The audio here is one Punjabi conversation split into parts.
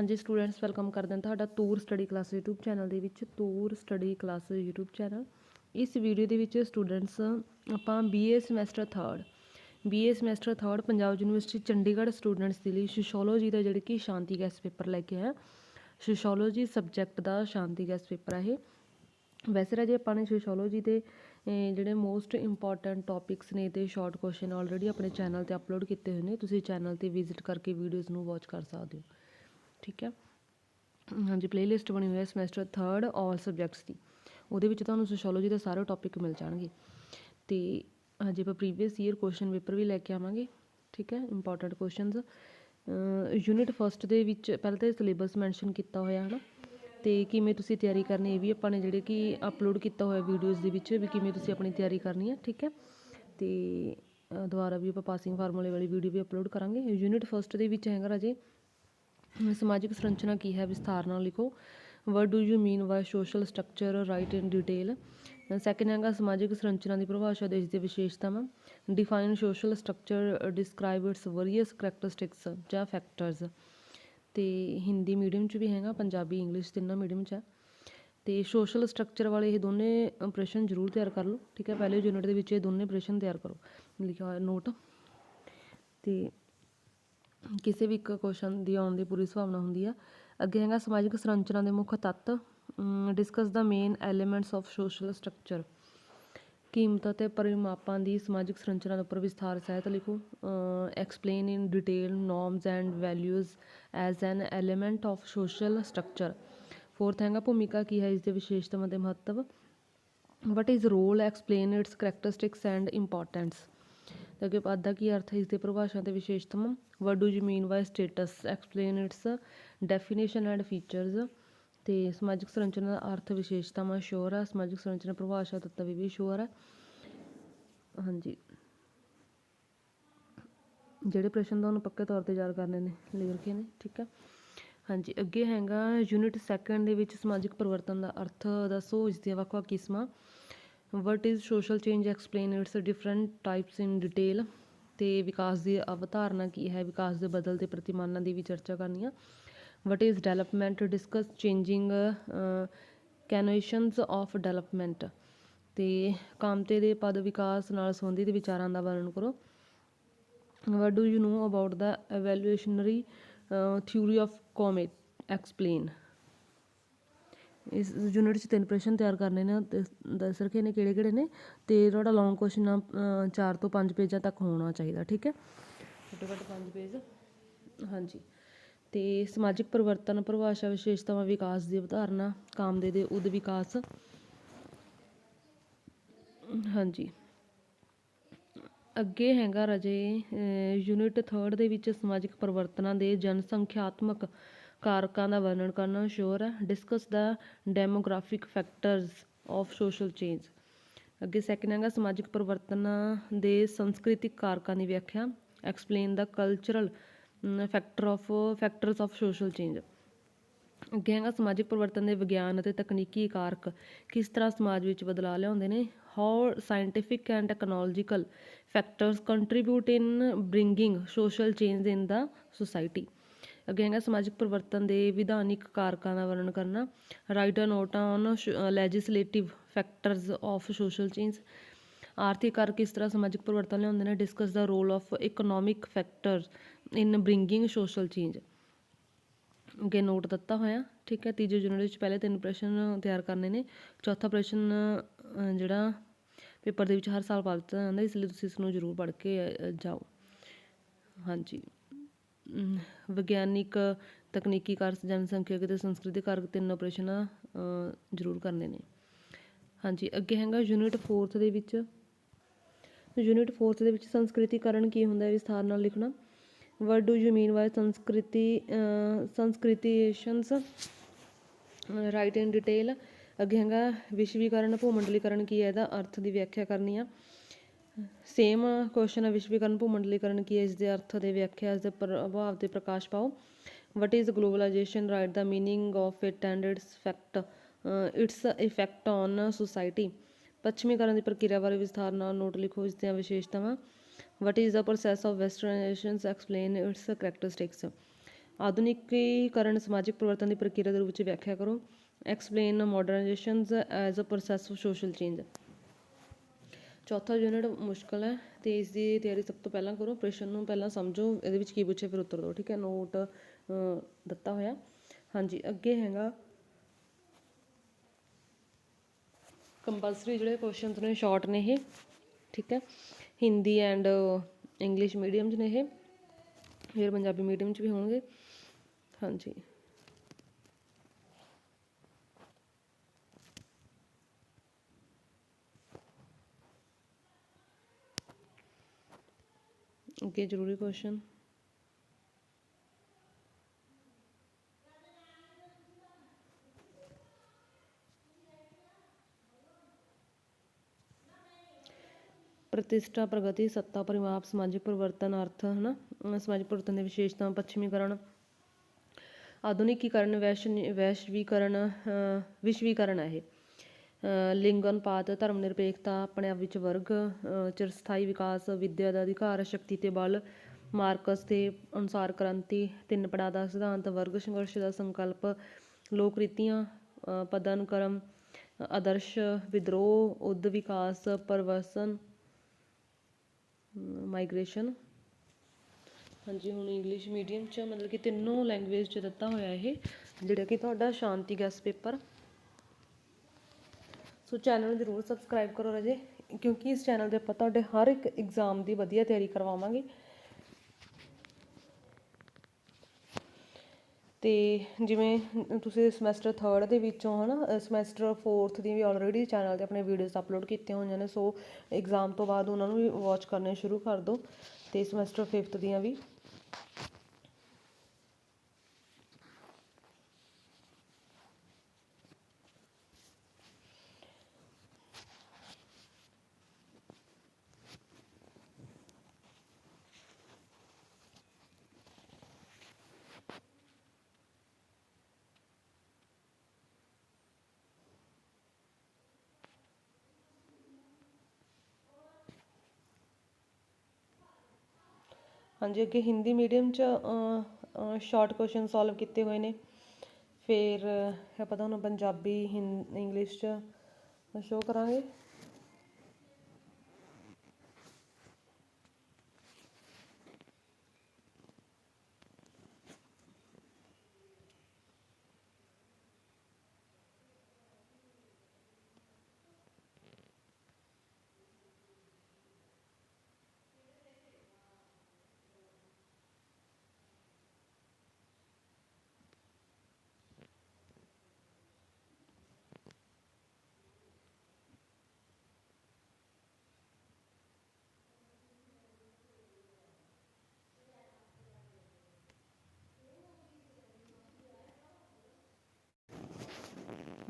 ਹਾਂਜੀ ਸਟੂਡੈਂਟਸ ਵੈਲਕਮ ਕਰਦੇ ਹਾਂ ਤੁਹਾਡਾ Toor study class YouTube channel ਦੇ ਵਿੱਚ Toor study class YouTube channel ਇਸ ਵੀਡੀਓ ਦੇ ਵਿੱਚ ਸਟੂਡੈਂਟਸ ਆਪਾਂ BA semester 3rd BA semester 3rd Panjab University Chandigarh students ਦੇ ਲਈ ਸੋਸ਼ੀਓਲੋਜੀ ਦਾ ਜਿਹੜੇ ਕਿ ਸ਼ਾਂਤੀ ਗੈਸ ਪੇਪਰ ਲੈ ਕੇ ਆਇਆ। ਸੋਸ਼ੀਓਲੋਜੀ ਸਬਜੈਕਟ ਦਾ ਸ਼ਾਂਤੀ ਗੈਸ ਪੇਪਰ ਹੈ ਇਹ। ਵੈਸੇ ਰਾਜੇ ਆਪਾਂ ਨੇ ਸੋਸ਼ੀਓਲੋਜੀ ਦੇ ਜਿਹੜੇ ਮੋਸਟ ਇੰਪੋਰਟੈਂਟ ਟੌਪਿਕਸ ਨੇ ਤੇ ਸ਼ਾਰਟ ਕੁਐਸਚਨ ਆਲਰੇਡੀ ਆਪਣੇ ਚੈਨਲ ਤੇ ਅਪਲੋਡ ਕੀਤੇ ਹੋਏ ਨੇ। ਤੁਸੀਂ ਚੈਨਲ ਤੇ ਵਿਜ਼ਿਟ ਕਰਕੇ ਵੀਡੀਓਜ਼ ਨੂੰ ਵਾਚ ਕਰ ਸਕਦੇ ਹੋ। ਠੀਕ ਹੈ। ਹਾਂਜੀ ਪਲੇਲਿਸਟ ਬਣੀ ਹੋਈ ਹੈ ਸਮੈਸਟਰ 3rd ਆਲ ਸਬਜੈਕਟਸ ਦੀ। ਉਹਦੇ ਵਿੱਚ ਤੁਹਾਨੂੰ ਸੋਸ਼ੀਓਲੋਜੀ ਦੇ ਸਾਰੇ ਟੌਪਿਕ ਮਿਲ ਜਾਣਗੇ। ਤੇ ਹਾਂਜੀ ਆਪਾਂ ਪ੍ਰੀਵੀਅਸ ਈਅਰ ਕੁਐਸਚਨ ਪੇਪਰ ਵੀ ਲੈ ਕੇ ਆਵਾਂਗੇ, ਠੀਕ ਹੈ ਇੰਪੋਰਟੈਂਟ ਕੁਐਸਚਨਸ ਯੂਨਿਟ ਫਸਟ ਦੇ ਵਿੱਚ ਪਹਿਲਾਂ ਤਾਂ ਸਿਲੇਬਸ ਮੈਂਸ਼ਨ ਕੀਤਾ ਹੋਇਆ ਹੈ ਨਾ ਤੇ ਕਿਵੇਂ ਤੁਸੀਂ ਤਿਆਰੀ ਕਰਨੀ, ਇਹ ਵੀ ਆਪਾਂ ਨੇ ਜਿਹੜੇ ਕਿ ਅਪਲੋਡ ਕੀਤਾ ਹੋਇਆ ਵੀਡੀਓਜ਼ ਦੇ ਵਿੱਚ, ਵੀ ਕਿਵੇਂ ਤੁਸੀਂ ਆਪਣੀ ਤਿਆਰੀ ਕਰਨੀ ਹੈ, ਠੀਕ ਹੈ। ਤੇ ਦੁਬਾਰਾ ਵੀ ਆਪਾਂ ਪਾਸਿੰਗ ਫਾਰਮੂਲੇ ਵਾਲੀ ਵੀਡੀਓ ਵੀ ਅਪਲੋਡ ਕਰਾਂਗੇ। ਯੂਨਿਟ ਫਸਟ ਦੇ ਵਿੱਚ ਹੈਗਾ ਰਾਜੇ ਸਮਾਜਿਕ ਸੰਰਚਨਾ ਕੀ ਹੈ ਵਿਸਥਾਰ ਨਾਲ ਲਿਖੋ। What do you mean by social structure write in detail second ਹੈਗਾ ਸਮਾਜਿਕ ਸੰਰਚਨਾ ਦੀ ਪਰਿਭਾਸ਼ਾ ਦੇਸ਼ ਦੇ ਵਿਸ਼ੇਸ਼ਤਾਵਾਂ define social structure describe its various characteristics ਜਾਂ ਫੈਕਟਰਸ ਤੇ ਹਿੰਦੀ ਮੀਡੀਅਮ ਚ ਵੀ ਹੈਗਾ, ਪੰਜਾਬੀ ਇੰਗਲਿਸ਼ ਤਿੰਨਾਂ ਮੀਡੀਅਮ ਚ ਹੈ। ਤੇ ਸੋਸ਼ਲ ਸਟਰਕਚਰ ਵਾਲੇ ਇਹ ਦੋਨੇ ਪ੍ਰਸ਼ਨ ਜ਼ਰੂਰ ਤਿਆਰ ਕਰ ਲਓ, ਠੀਕ ਹੈ? ਪਹਿਲੇ ਯੂਨਿਟ ਦੇ ਵਿੱਚ ਇਹ ਦੋਨੇ ਪ੍ਰਸ਼ਨ ਤਿਆਰ ਕਰੋ। ਲਿਖਿਆ ਹੋਇਆ ਨੋਟ ਤੇ ਕਿਸੇ ਵੀ ਇੱਕ ਕੁਐਸਚਨ ਦੀ ਆਉਣ ਦੀ ਪੂਰੀ ਸੰਭਾਵਨਾ ਹੁੰਦੀ ਆ। ਅੱਗੇ ਹੈਗਾ ਸਮਾਜਿਕ ਸੰਰਚਨਾ ਦੇ ਮੁੱਖ ਤੱਤ। Discuss the main elements of social structure ਕੀਮਤਾਂ ਤੇ ਪਰਿਮਾਪਾਂ ਦੀ ਸਮਾਜਿਕ ਸੰਰਚਨਾ ਦੇ ਉੱਪਰ ਵਿਸਥਾਰ ਸਹਿਤ ਲਿਖੋ। Explain in detail norms and values as an element of social structure fourth ਹੈਗਾ ਭੂਮਿਕਾ ਕੀ ਹੈ, ਇਸ ਦੇ ਵਿਸ਼ੇਸ਼ਤਾਵਾਂ ਦੇ ਮਹੱਤਵ। What is role explain its characteristics and importance ਤੇ ਅੱਗੇ ਪਦ ਦਾ ਕੀ ਅਰਥ ਹੈ, ਇਸ ਦੇ ਪਰਿਭਾਸ਼ਾ ਤੇ ਵਿਸ਼ੇਸ਼ਤਾਵਾਂ what do you mean by status explain its definition and features ਤੇ ਸਮਾਜਿਕ ਸੰਰਚਨਾ ਦਾ ਅਰਥ ਵਿਸ਼ੇਸ਼ਤਾਵਾਂ ਸ਼ੋਰ ਹੈ ਸਮਾਜਿਕ ਸੰਰਚਨਾ ਪਰਿਭਾਸ਼ਾ ਤੱਤ ਵੀ ਸ਼ੋਰ ਹੈ ਹਾਂਜੀ। ਜਿਹੜੇ ਪ੍ਰਸ਼ਨ ਤੁਹਾਨੂੰ ਪੱਕੇ ਤੌਰ ਤੇ ਯਾਦ ਕਰਨੇ ਨੇ ਲਿਖ ਰੱਖੇ ਨੇ, ਠੀਕ ਹੈ ਹਾਂਜੀ, ਅੱਗੇ ਹੈਗਾ ਯੂਨਿਟ ਸੈਕੰਡ ਦੇ ਵਿੱਚ ਸਮਾਜਿਕ ਪਰਿਵਰਤਨ ਦਾ ਅਰਥ ਦੱਸੋ, ਇਸ ਦੀਆਂ ਵੱਖ-ਵੱਖ ਕਿਸਮਾਂ। What is social change explain its different types in detail ਤੇ ਵਿਕਾਸ ਦੀ ਅਵਧਾਰਨਾ ਕੀ ਹੈ? ਵਿਕਾਸ ਦੇ ਬਦਲਦੇ ਪ੍ਰਤੀਮਾਨਾਂ ਦੀ ਵੀ ਚਰਚਾ ਕਰਨੀ ਆ। What is development discuss changing connotations of development ਤੇ ਕਾਮਤੇ ਦੇ ਪਦ ਵਿਕਾਸ ਨਾਲ ਸੰਬੰਧਿਤ ਵਿਚਾਰਾਂ ਦਾ ਵਰਣਨ ਕਰੋ। What do you know about the evolutionary theory of Comte explain ਇਸ ਯੂਨਿਟ 'ਚ ਤਿੰਨ ਪ੍ਰਸ਼ਨ ਤਿਆਰ ਕਰਨੇ ਨੇ ਦੱਸ ਰੱਖੇ ਨੇ ਕਿਹੜੇ ਕਿਹੜੇ ਨੇ ਤੇ ਤੁਹਾਡਾ ਲੌਂਗ ਕੁਐਸਚਨ ਆ 4 ਤੋਂ 5 ਪੇਜਾਂ ਤੱਕ ਹੋਣਾ ਚਾਹੀਦਾ ਠੀਕ ਹੈ? ਘੱਟੋ ਘੱਟ 5 ਪੇਜ ਹਾਂਜੀ। ਤੇ ਸਮਾਜਿਕ ਪਰਿਵਰਤਨ ਪਰਿਭਾਸ਼ਾ ਵਿਸ਼ੇਸ਼ਤਾਵਾਂ ਵਿਕਾਸ ਦੀ ਅਵਧਾਰਨਾ ਕਾਮਦੇ ਦੇ ਉਦ ਵਿਕਾਸ। ਹਾਂਜੀ। ਅੱਗੇ ਹੈਗਾ ਰਾਜੇ ਯੂਨਿਟ 3rd ਦੇ ਵਿੱਚ ਸਮਾਜਿਕ ਪਰਿਵਰਤਨਾਂ ਦੇ ਜਨਸੰਖਿਆਤਮਕ ਕਾਰਕਾਂ ਦਾ ਵਰਣਨ ਕਰਨਾ ਸ਼ੋਰ ਹੈ। Discuss the demographic factors of social change ਅੱਗੇ ਸੈਕਿੰਡ ਹੈਗਾ, ਸਮਾਜਿਕ ਪਰਿਵਰਤਨਾਂ ਦੇ ਸੰਸਕ੍ਰਿਤਿਕ ਕਾਰਕਾਂ ਦੀ ਵਿਆਖਿਆ। Explain the cultural factor of factors of social change ਅੱਗੇ ਹੈਗਾ, ਸਮਾਜਿਕ ਪਰਿਵਰਤਨ ਦੇ ਵਿਗਿਆਨ ਅਤੇ ਤਕਨੀਕੀ ਕਾਰਕ। ਕਿਸ ਤਰ੍ਹਾਂ ਸਮਾਜ ਵਿੱਚ ਬਦਲਾਅ ਲਿਆਉਂਦੇ ਨੇ? How scientific and technological factors contribute in bringing social change in the society ਅੱਗੇ ਹੈਗਾ ਸਮਾਜਿਕ ਪਰਿਵਰਤਨ ਦੇ ਵਿਧਾਨਿਕ ਕਾਰਕਾਂ ਦਾ ਵਰਣਨ ਕਰਨਾ। Write a note on legislative factors of social change ਆਰਥਿਕ ਕਾਰਕ ਕਿਸ ਤਰ੍ਹਾਂ ਸਮਾਜਿਕ ਪਰਿਵਰਤਨ ਲਿਆਉਂਦੇ ਨੇ? Discuss the role of economic factor in bringing social change ਅੱਗੇ ਨੋਟ ਦਿੱਤਾ ਹੋਇਆ, ਠੀਕ ਹੈ? ਤੀਜੇ ਯੂਨਿਟ ਵਿੱਚ ਪਹਿਲੇ ਤਿੰਨ ਪ੍ਰਸ਼ਨ ਤਿਆਰ ਕਰਨੇ ਨੇ। ਚੌਥਾ ਪ੍ਰਸ਼ਨ ਜਿਹੜਾ ਪੇਪਰ ਦੇ ਵਿੱਚ ਹਰ ਸਾਲ ਪਾ ਦਿੱਤਾ ਜਾਂਦਾ, ਇਸ ਲਈ ਤੁਸੀਂ ਇਸ ਨੂੰ ਜ਼ਰੂਰ ਪੜ੍ਹ ਕੇ ਜਾਓ। ਹਾਂਜੀ। ਵਿਗਿਆਨਿਕ ਤਕਨੀਕੀ ਕਾਰਕ ਜਨਸੰਖਿਅਕ ਅਤੇ ਸੰਸਕ੍ਰਿਤੀ ਕਾਰਕ ਤਿੰਨ ਪ੍ਰਸ਼ਨ ਜ਼ਰੂਰ ਕਰਨੇ ਨੇ। ਹਾਂਜੀ, ਅੱਗੇ ਹੈਗਾ ਯੂਨਿਟ 4th ਦੇ ਵਿੱਚ। ਯੂਨਿਟ 4th ਦੇ ਵਿੱਚ ਸੰਸਕ੍ਰਿਤੀਕਰਨ ਕੀ ਹੁੰਦਾ ਹੈ ਵਿਸਥਾਰ ਨਾਲ ਲਿਖਣਾ। ਵਟ ਡੂ ਯੂ ਮੀਨ ਬਾਈ ਸੰਸਕ੍ਰਿਤੀ ਸੰਸਕ੍ਰਿਤੀਏਸ਼ਨਸ? ਰਾਈਟ ਇਨ ਡਿਟੇਲ ਅੱਗੇ ਹੈਗਾ ਵਿਸ਼ਵੀਕਰਨ, ਭੂਮੰਡਲੀਕਰਨ ਕੀ ਹੈ? ਇਹਦਾ ਅਰਥ ਦੀ ਵਿਆਖਿਆ ਕਰਨੀ ਆ। ਸੇਮ ਕੁਐਸਚਨ ਹੈ ਵਿਸ਼ਵੀਕਰਨ ਭੂਮੰਡਲੀਕਰਨ ਕੀ ਹੈ ਇਸ ਦੇ ਅਰਥ ਦੇ ਵਿਆਖਿਆ ਇਸ ਦੇ ਪ੍ਰਭਾਵ ਤੇ ਪ੍ਰਕਾਸ਼ ਪਾਓ what is globalisation write the meaning of it and its fact its effect on society ਪੱਛਮੀਕਰਨ ਦੀ ਪ੍ਰਕਿਰਿਆ ਬਾਰੇ ਵਿਸਥਾਰ ਨਾਲ ਨੋਟ ਲਿਖੋ ਇਸ ਦੀਆਂ ਵਿਸ਼ੇਸ਼ਤਾਵਾਂ what is the process of westernisations explain its characteristics ਆਧੁਨਿਕੀਕਰਨ ਸਮਾਜਿਕ ਪਰਿਵਰਤਨ ਦੀ ਪ੍ਰਕਿਰਿਆ ਦੇ ਰੂਪ ਵਿੱਚ ਵਿਆਖਿਆ ਕਰੋ explain modernisations as a process of social change ਚੌਥਾ ਯੂਨਿਟ ਮੁਸ਼ਕਲ ਹੈ ਤੇ ਇਸ ਦੀ ਤਿਆਰੀ ਸਭ ਤੋਂ ਪਹਿਲਾਂ ਕਰੋ, ਪ੍ਰਸ਼ਨ ਨੂੰ ਪਹਿਲਾਂ ਸਮਝੋ, ਇਹਦੇ ਵਿੱਚ ਕੀ ਪੁੱਛੇ ਫਿਰ ਉੱਤਰ ਦਿਓ, ਠੀਕ ਹੈ? ਨੋਟ ਦਿੱਤਾ ਹੋਇਆ। ਹਾਂਜੀ, ਅੱਗੇ ਹੈਗਾ ਕੰਪਲਸਰੀ ਜਿਹੜੇ ਕੁਐਸਚਨਸ ਨੇ ਸ਼ਾਰਟ ਨੇ ਇਹ, ਠੀਕ ਹੈ? ਹਿੰਦੀ ਐਂਡ ਇੰਗਲਿਸ਼ ਮੀਡੀਅਮ 'ਚ ਨੇ ਇਹ, ਫਿਰ ਪੰਜਾਬੀ ਮੀਡੀਅਮ 'ਚ ਵੀ ਹੋਣਗੇ। ਹਾਂਜੀ। ਅੱਗੇ ਜ਼ਰੂਰੀ ਕੁਐਸਚਨ ਪ੍ਰਤਿਸ਼ਠਾ, ਪ੍ਰਗਤੀ, ਸੱਤਾ ਪਰਿਮਾਪ ਸਮਾਜਿਕ ਪਰਿਵਰਤਨ, ਅਰਥ, ਹਨਾ? ਸਮਾਜਿਕ ਪਰਿਵਰਤਨ ਦੇ ਵਿਸ਼ੇਸ਼ਤਾਵਾਂ, ਪੱਛਮੀਕਰਨ, ਆਧੁਨਿਕੀਕਰਨ ਵੈਸ਼ ਵੈਸ਼ਵੀਕਰਨ, ਅਹ ਵਿਸ਼ਵੀਕਰਨ ਹੈ ਇਹ। ਲਿੰਗ ਅਨੁਪਾਤ ਧਰਮ ਨਿਰਪੇਖਤਾ ਆਪਣੇ ਆਪ ਵਿੱਚ ਵਰਗ, ਅਹ ਚਿਰਸਥਾਈ ਵਿਕਾਸ, ਵਿੱਦਿਆ ਦਾ ਅਧਿਕਾਰ, ਸ਼ਕਤੀ ਤੇ ਬਲ, ਮਾਰਕਸ ਦੇ ਅਨੁਸਾਰ ਕ੍ਰਾਂਤੀ, ਤਿੰਨ ਪੜਾਅ ਦਾ ਸਿਧਾਂਤ, ਵਰਗ ਸੰਘਰਸ਼ ਦਾ ਸੰਕਲਪ, ਲੋਕ ਰੀਤੀਆਂ, ਅਹ ਪਦਾਨੁਕਰਮ ਆਦਰਸ਼ ਵਿਦਰੋਹ, ਉਦ ਵਿਕਾਸ ਪਰਵਰਸਨ ਮਾਈਗ੍ਰੇਸ਼ਨ। ਹਾਂਜੀ, ਹੁਣ ਇੰਗਲਿਸ਼ ਮੀਡੀਅਮ 'ਚ ਮਤਲਬ ਕਿ ਤਿੰਨੋਂ ਲੈਂਗੁਏਜ 'ਚ ਦਿੱਤਾ ਹੋਇਆ ਇਹ, ਜਿਹੜਾ ਕਿ ਤੁਹਾਡਾ ਸ਼ਾਂਤੀ ਗੈਸ ਪੇਪਰ ਸੋ ਚੈਨਲ ਨੂੰ ਜ਼ਰੂਰ ਸਬਸਕ੍ਰਾਈਬ ਕਰੋ ਰਾਜੇ, ਕਿਉਂਕਿ ਇਸ ਚੈਨਲ ਤੇ ਆਪਾਂ ਤੁਹਾਡੇ ਹਰ ਇੱਕ ਐਗਜ਼ਾਮ ਦੀ ਵਧੀਆ ਤਿਆਰੀ ਕਰਵਾਵਾਂਗੇ। ਤੇ ਜਿਵੇਂ ਤੁਸੀਂ ਸਮੈਸਟਰ 3rd ਦੇ ਵਿੱਚੋਂ ਹਨਾ ਸਮੈਸਟਰ 4th ਦੀ ਵੀ ਆਲਰੇਡੀ ਚੈਨਲ ਤੇ ਆਪਣੇ ਵੀਡੀਓਜ਼ ਅਪਲੋਡ ਕੀਤੀਆਂ ਹੋਈਆਂ ਨੇ, ਸੋ ਐਗਜ਼ਾਮ ਤੋਂ ਬਾਅਦ ਉਹਨਾਂ ਨੂੰ ਵੀ ਵਾਚ ਕਰਨੇ ਸ਼ੁਰੂ ਕਰ ਦਿਓ, ਤੇ ਸਮੈਸਟਰ 5th ਦੀਆਂ ਵੀ। ਹਾਂਜੀ, ਅੱਗੇ ਹਿੰਦੀ ਮੀਡੀਅਮ 'ਚ ਸ਼ਾਰਟ ਕੁਐਸਚਨ ਸੋਲਵ ਕੀਤੇ ਹੋਏ ਨੇ। ਫਿਰ ਆਪਾਂ ਤੁਹਾਨੂੰ ਪੰਜਾਬੀ, ਹਿੰ, ਇੰਗਲਿਸ਼ 'ਚ ਸ਼ੋਅ ਕਰਾਂਗੇ।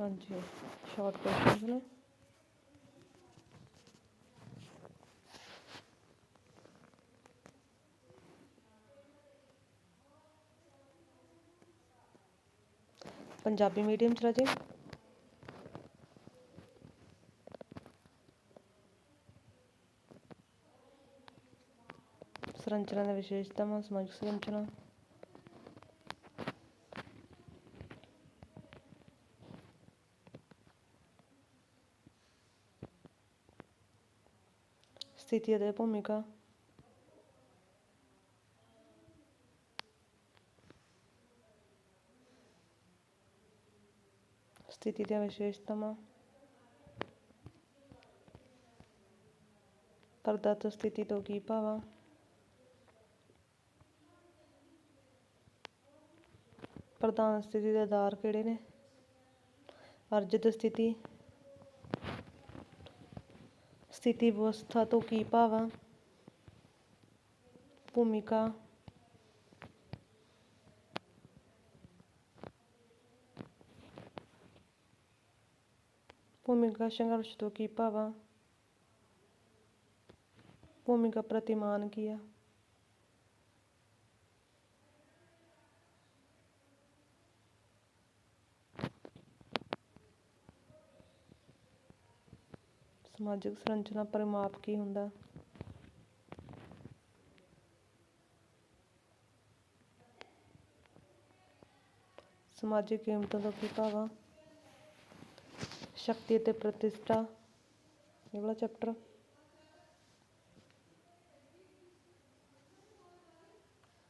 ਹਾਂਜੀ ਸ਼ਾਰਟ ਕੁਐਸਚਨਸ ਨੇ। ਪੰਜਾਬੀ ਮੀਡੀਅਮ ਚ ਰਾਜੇ। ਸੰਰਚਨਾ ਦੇ ਵਿਸ਼ੇਸ਼ਤਾਵਾਂ ਸਮਾਜਿਕ ਸੰਰਚਨਾ ਸਥਿਤੀ ਅਤੇ ਭੂਮਿਕਾ ਸਥਿਤੀ ਦੀਆਂ ਵਿਸ਼ੇਸ਼ਤਾਵਾਂ ਪਰਦਤ ਸਥਿਤੀ ਤੋਂ ਕੀ ਭਾਵਾਂ ਪ੍ਰਧਾਨ ਸਥਿਤੀ ਦੇ ਆਧਾਰ ਕਿਹੜੇ ਨੇ ਅਰਜਿਤ ਸਥਿਤੀ ਸਥਿਤੀ ਵਿਵਸਥਾ ਤੋਂ ਕੀ ਭਾਵ ਆ? ਭੂਮਿਕਾ। ਭੂਮਿਕਾ ਸੰਘਰਸ਼ ਤੋਂ ਕੀ ਭਾਵ ਆ? ਭੂਮਿਕਾ ਪ੍ਰਤੀਮਾਨ ਕੀ ਆ? ਸਮਾਜਿਕ ਸੰਰਚਨਾ ਪਰਿਮਾਪ ਕੀ ਹੁੰਦਾ? ਸਮਾਜਿਕ ਕੀਮਤਾਂ ਤੋਂ ਕੀ ਭਾਵ ਆ ਸ਼ਕਤੀ ਅਤੇ ਪ੍ਰਤਿਸ਼ਠਾ ਇਹ ਵਾਲਾ ਚੈਪਟਰ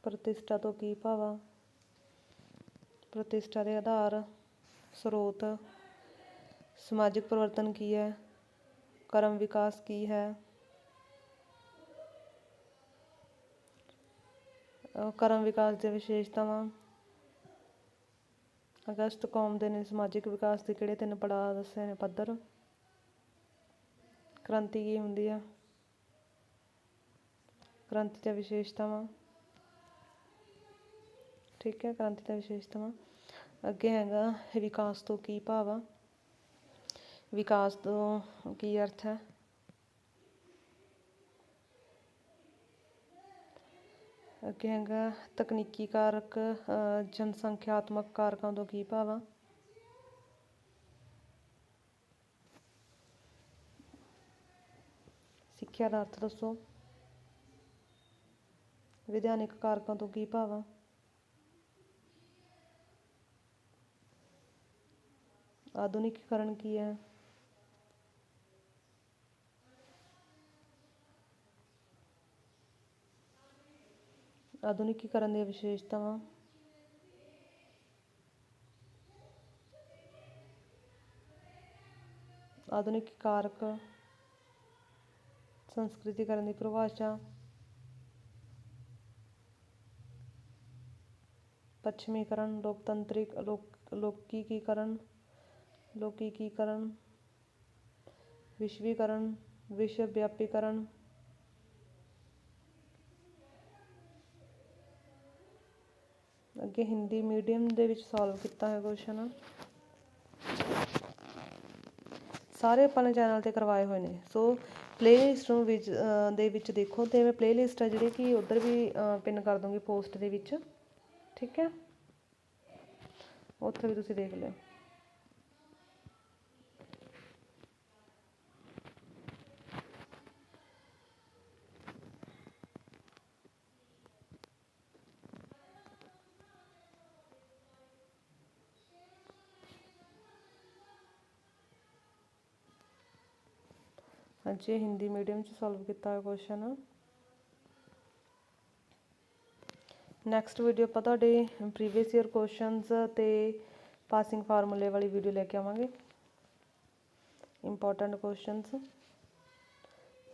ਪ੍ਰਤਿਸ਼ਠਾ ਤੋਂ ਕੀ ਭਾਵ? ਆ ਪ੍ਰਤਿਸ਼ਠਾ ਦੇ ਆਧਾਰ, ਸਰੋਤ, ਸਮਾਜਿਕ ਪਰਿਵਰਤਨ ਕੀ ਹੈ? ਕਰਮ ਵਿਕਾਸ ਕੀ ਹੈ? ਕਰਮ ਵਿਕਾਸ ਦੀਆਂ ਵਿਸ਼ੇਸ਼ਤਾਵਾਂ। ਅਗਸਤ ਕੌਮ ਦੇ ਨੇ ਸਮਾਜਿਕ ਵਿਕਾਸ ਦੇ ਕਿਹੜੇ ਤਿੰਨ ਪੜਾਅ ਦੱਸੇ ਨੇ? ਪੱਧਰ। ਕ੍ਰਾਂਤੀ ਕੀ ਹੁੰਦੀ ਆ? ਕ੍ਰਾਂਤੀ ਦੀਆਂ ਵਿਸ਼ੇਸ਼ਤਾਵਾਂ। ਠੀਕ ਹੈ, ਕ੍ਰਾਂਤੀ ਦੀਆਂ ਵਿਸ਼ੇਸ਼ਤਾਵਾਂ। ਅੱਗੇ ਹੈਗਾ ਵਿਕਾਸ ਤੋਂ ਕੀ ਭਾਵ ਆ? ਵਿਕਾਸ ਤੋਂ ਕੀ ਅਰਥ ਹੈ? ਅੱਗੇ ਹੈਗਾ ਤਕਨੀਕੀ ਕਾਰਕ ਜਨਸੰਖਿਆਤਮਕ ਕਾਰਕਾਂ ਤੋਂ ਕੀ ਭਾਵ? ਆ ਸਿੱਖਿਆ ਦਾ ਅਰਥ ਦੱਸੋ। ਵਿਧਾਨਿਕ ਕਾਰਕਾਂ ਤੋਂ ਕੀ ਭਾਵ? ਆ ਆਧੁਨਿਕੀਕਰਨ ਕੀ ਹੈ? ਆਧੁਨਿਕੀਕਰਨ ਦੀਆਂ ਵਿਸ਼ੇਸ਼ਤਾਵਾਂ। ਆਧੁਨਿਕ ਕਾਰਕ ਸੰਸਕ੍ਰਿਤੀਕਰਨ ਦੀ ਪਰਿਭਾਸ਼ਾ। ਪੱਛਮੀਕਰਨ, ਲੋਕਤੰਤਰਿਕ, ਲੋਕ ਲੋਕੀਕਰਨ ਵਿਸ਼ਵੀਕਰਨ, ਵਿਸ਼ਵ ਵਿਆਪੀਕਰਨ ਅੱਗੇ ਹਿੰਦੀ ਮੀਡੀਅਮ ਦੇ ਵਿੱਚ ਸੋਲਵ ਕੀਤਾ ਹੈ ਕੁਐਸਚਨ ਸਾਰੇ ਆਪਾਂ ਨੇ ਚੈਨਲ ਤੇ ਕਰਵਾਏ ਹੋਏ ਨੇ। ਸੋ ਪਲੇਲਿਸਟ ਨੂੰ ਵਿੱਚ ਦੇ ਵਿੱਚ ਦੇਖੋ ਤੇ ਮੈਂ ਪਲੇਲਿਸਟ ਹੈ ਜਿਹੜੀ ਕਿ ਉਧਰ ਵੀ ਪਿਨ ਕਰ ਦੂੰਗੀ ਪੋਸਟ ਦੇ ਵਿੱਚ। ਠੀਕ ਹੈ? ਉੱਥੇ ਵੀ ਤੁਸੀਂ ਦੇਖ ਲਿਓ। ਅੱਜ ਇਹ ਹਿੰਦੀ ਮੀਡੀਅਮ ਚ ਸੋਲਵ ਕੀਤਾ ਹੋਇਆ ਕੁਐਸਚਨ ਨੈਕਸਟ ਵੀਡੀਓ ਆਪਾਂ ਤੁਹਾਡੇ ਪ੍ਰੀਵੀਅਸ ਈਅਰ ਕੁਐਸਚਨਸ ਤੇ ਪਾਸਿੰਗ ਫਾਰਮੂਲੇ ਵਾਲੀ ਵੀਡੀਓ ਲੈ ਕੇ ਆਵਾਂਗੇ। Important questions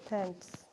thanks